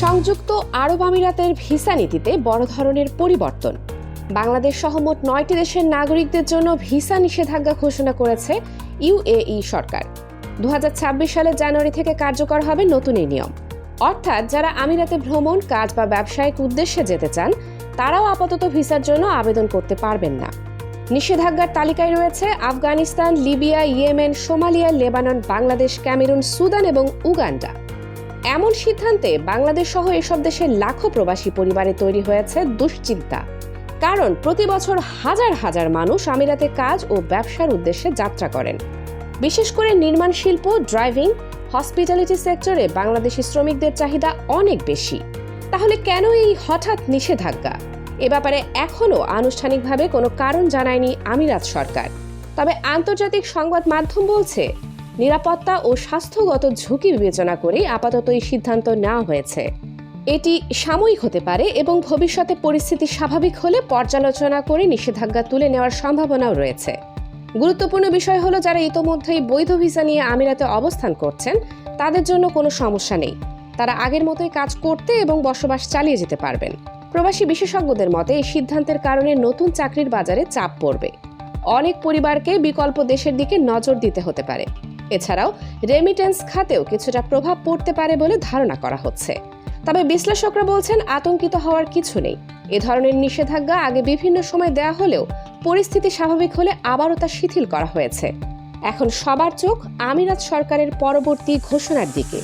সংযুক্ত আরব আমিরাতের ভিসা নীতিতে বড় ধরনের পরিবর্তন। বাংলাদেশ সহ মোট নয়টি দেশের নাগরিকদের জন্য ভিসা নিষেধাজ্ঞা ঘোষণা করেছে ইউএই সরকার। দু হাজার ছাব্বিশ সালের জানুয়ারি থেকে কার্যকর হবে নতুন এই নিয়ম। অর্থাৎ যারা আমিরাতে ভ্রমণ, কাজ বা ব্যবসায়িক উদ্দেশ্যে যেতে চান, তারাও আপাতত ভিসার জন্য আবেদন করতে পারবেন না। নিষেধাজ্ঞার তালিকায় রয়েছে Afghanistan, Libya, Yemen, Somalia, Lebanon, Bangladesh, Cameroon, Sudan এবং উগান্ডা। এমন সিদ্ধান্তে বাংলাদেশ সহ এসব দেশের লাখো প্রবাসী পরিবারে তৈরি হয়েছে দুশ্চিন্তা। কারণ প্রতি বছর হাজার হাজার মানুষ আমিরাতে কাজ ও ব্যবসার উদ্দেশ্যে যাত্রা করেন। বিশেষ করে নির্মাণ শিল্প, ড্রাইভিং, হসপিটালিটি সেক্টরে বাংলাদেশি শ্রমিকদের চাহিদা অনেক বেশি। তাহলে কেন এই হঠাৎ নিষেধাজ্ঞা? এ ব্যাপারে এখনও আনুষ্ঠানিকভাবে কোনো কারণ জানায়নি আমিরাত সরকার। তবে আন্তর্জাতিক সংবাদ মাধ্যম বলছে নিরাপত্তা ও স্বাস্থ্যগত ঝুঁকি বিবেচনা করে আপাতত এই সিদ্ধান্ত নেওয়া হয়েছে। এটি সাময়িক হতে পারে এবং ভবিষ্যতে পরিস্থিতি স্বাভাবিক হলে পর্যালোচনা করে নিষেধাজ্ঞা তুলে নেওয়ার সম্ভাবনাও রয়েছে। গুরুত্বপূর্ণ বিষয় হলো যারা ইতোমধ্যেই বৈধ ভিসা নিয়ে আমিরাতে অবস্থান করছেন, তাদের জন্য কোনো সমস্যা নেই। তারা আগের মতোই কাজ করতে এবং বসবাস চালিয়ে যেতে পারবেন। প্রবাসী বিশেষজ্ঞদের মতে, এই সিদ্ধান্তের কারণে নতুন চাকরির বাজারে চাপ পড়বে। অনেক পরিবারকে বিকল্প দেশের দিকে নজর দিতে হতে পারে। এছাড়াও রেমিটেন্স খাতেও কিছুটা প্রভাব পড়তে পারে বলে ধারণা করা হচ্ছে। তবে বিশ্লেষকরা বলছেন আতঙ্কিত হওয়ার কিছু নেই। এ ধরনের নিষেধাজ্ঞা আগে বিভিন্ন সময় দেয়া হলেও পরিস্থিতি স্বাভাবিক হলে আবারও তা শিথিল করা হয়েছে। এখন সবার চোখ আমিরাত সরকারের পরবর্তী ঘোষণার দিকে।